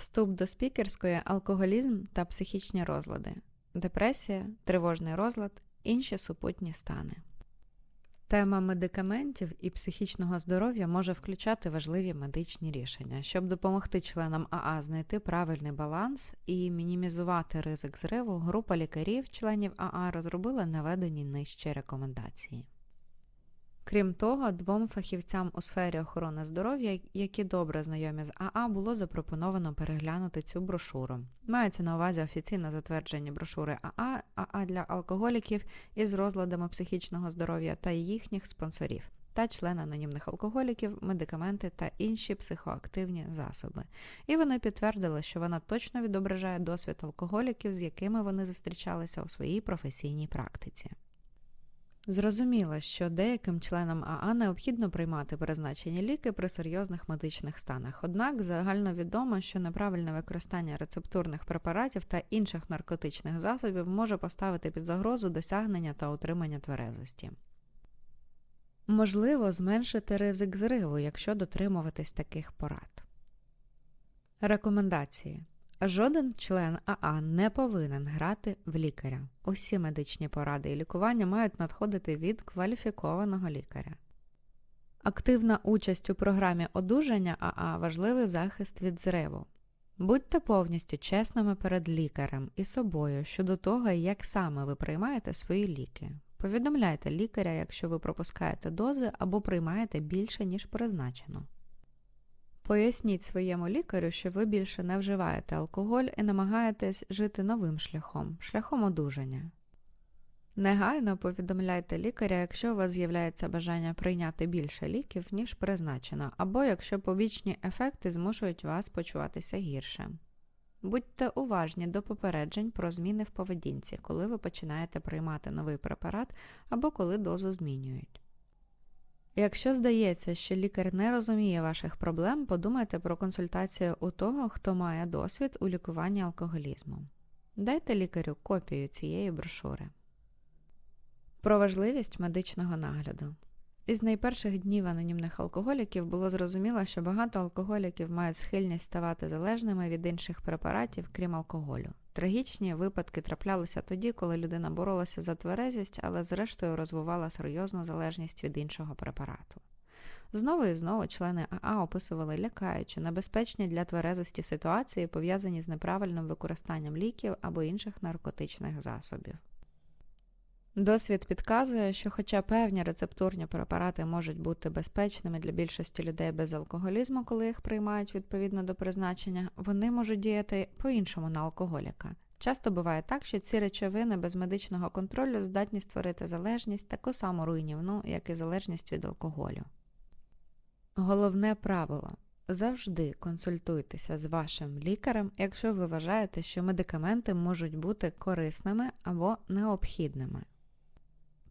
Вступ до спікерської алкоголізм та психічні розлади, депресія, тривожний розлад, інші супутні стани. Тема медикаментів і психічного здоров'я може включати важливі медичні рішення, щоб допомогти членам АА знайти правильний баланс і мінімізувати ризик зриву. Група лікарів, членів АА, розробила наведені нижче рекомендації. Крім того, двом фахівцям у сфері охорони здоров'я, які добре знайомі з АА, було запропоновано переглянути цю брошуру. Мається на увазі офіційно затверджені брошури АА, АА для алкоголіків із розладами психічного здоров'я та їхніх спонсорів. Та члени анонімних алкоголіків, медикаменти та інші психоактивні засоби. І вони підтвердили, що вона точно відображає досвід алкоголіків, з якими вони зустрічалися у своїй професійній практиці. Зрозуміло, що деяким членам АА необхідно приймати призначені ліки при серйозних медичних станах. Однак загальновідомо, що неправильне використання рецептурних препаратів та інших наркотичних засобів може поставити під загрозу досягнення та утримання тверезості. Можливо зменшити ризик зриву, якщо дотримуватись таких порад. Рекомендації Жоден член АА не повинен грати в лікаря. Усі медичні поради і лікування мають надходити від кваліфікованого лікаря. Активна участь у програмі одужання АА важливий захист від зриву. Будьте повністю чесними перед лікарем і собою щодо того, як саме ви приймаєте свої ліки. Повідомляйте лікаря, якщо ви пропускаєте дози або приймаєте більше, ніж призначено. Поясніть своєму лікарю, що ви більше не вживаєте алкоголь і намагаєтесь жити новим шляхом, шляхом одужання. Негайно повідомляйте лікаря, якщо у вас з'являється бажання прийняти більше ліків, ніж призначено, або якщо побічні ефекти змушують вас почуватися гірше. Будьте уважні до попереджень про зміни в поведінці, коли ви починаєте приймати новий препарат або коли дозу змінюють. Якщо здається, що лікар не розуміє ваших проблем, подумайте про консультацію у того, хто має досвід у лікуванні алкоголізму. Дайте лікарю копію цієї брошури. Про важливість медичного нагляду. Із найперших днів анонімних алкоголіків було зрозуміло, що багато алкоголіків мають схильність ставати залежними від інших препаратів, крім алкоголю. Трагічні випадки траплялися тоді, коли людина боролася за тверезість, але зрештою розвивала серйозну залежність від іншого препарату. Знову і знову члени АА описували лякаючі, небезпечні для тверезості ситуації, пов'язані з неправильним використанням ліків або інших наркотичних засобів. Досвід підказує, що, хоча певні рецептурні препарати можуть бути безпечними для більшості людей без алкоголізму, коли їх приймають відповідно до призначення, вони можуть діяти по-іншому на алкоголіка. Часто буває так, що ці речовини без медичного контролю здатні створити залежність таку саму руйнівну, як і залежність від алкоголю. Головне правило завжди консультуйтеся з вашим лікарем, якщо ви вважаєте, що медикаменти можуть бути корисними або необхідними.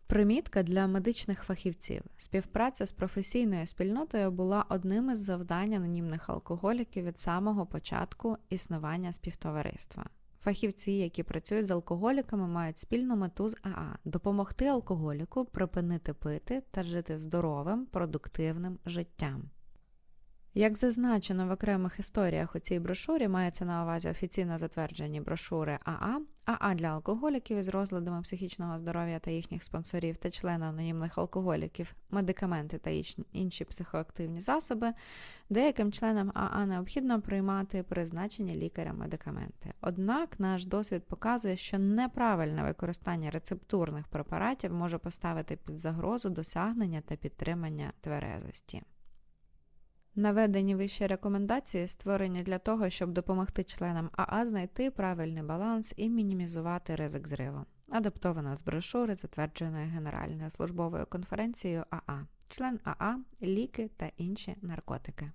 Примітка для медичних фахівців. Співпраця з професійною спільнотою була одним із завдань анонімних алкоголіків від самого початку існування співтовариства. Фахівці, які працюють з алкоголіками, мають спільну мету з АА допомогти алкоголіку припинити пити та жити здоровим, продуктивним життям. Як зазначено в окремих історіях у цій брошурі, мається на увазі офіційно затверджені брошури АА, АА для алкоголіків із розладами психічного здоров'я та їхніх спонсорів та члени анонімних алкоголіків, медикаменти та інші психоактивні засоби, деяким членам АА необхідно приймати призначені лікаря медикаменти. Однак наш досвід показує, що неправильне використання рецептурних препаратів може поставити під загрозу досягнення та підтримання тверезості. Наведені вищі рекомендації створені для того, щоб допомогти членам АА знайти правильний баланс і мінімізувати ризик зриву. Адаптована з брошури, затвердженої Генеральною службовою конференцією АА, член АА, ліки та інші наркотики.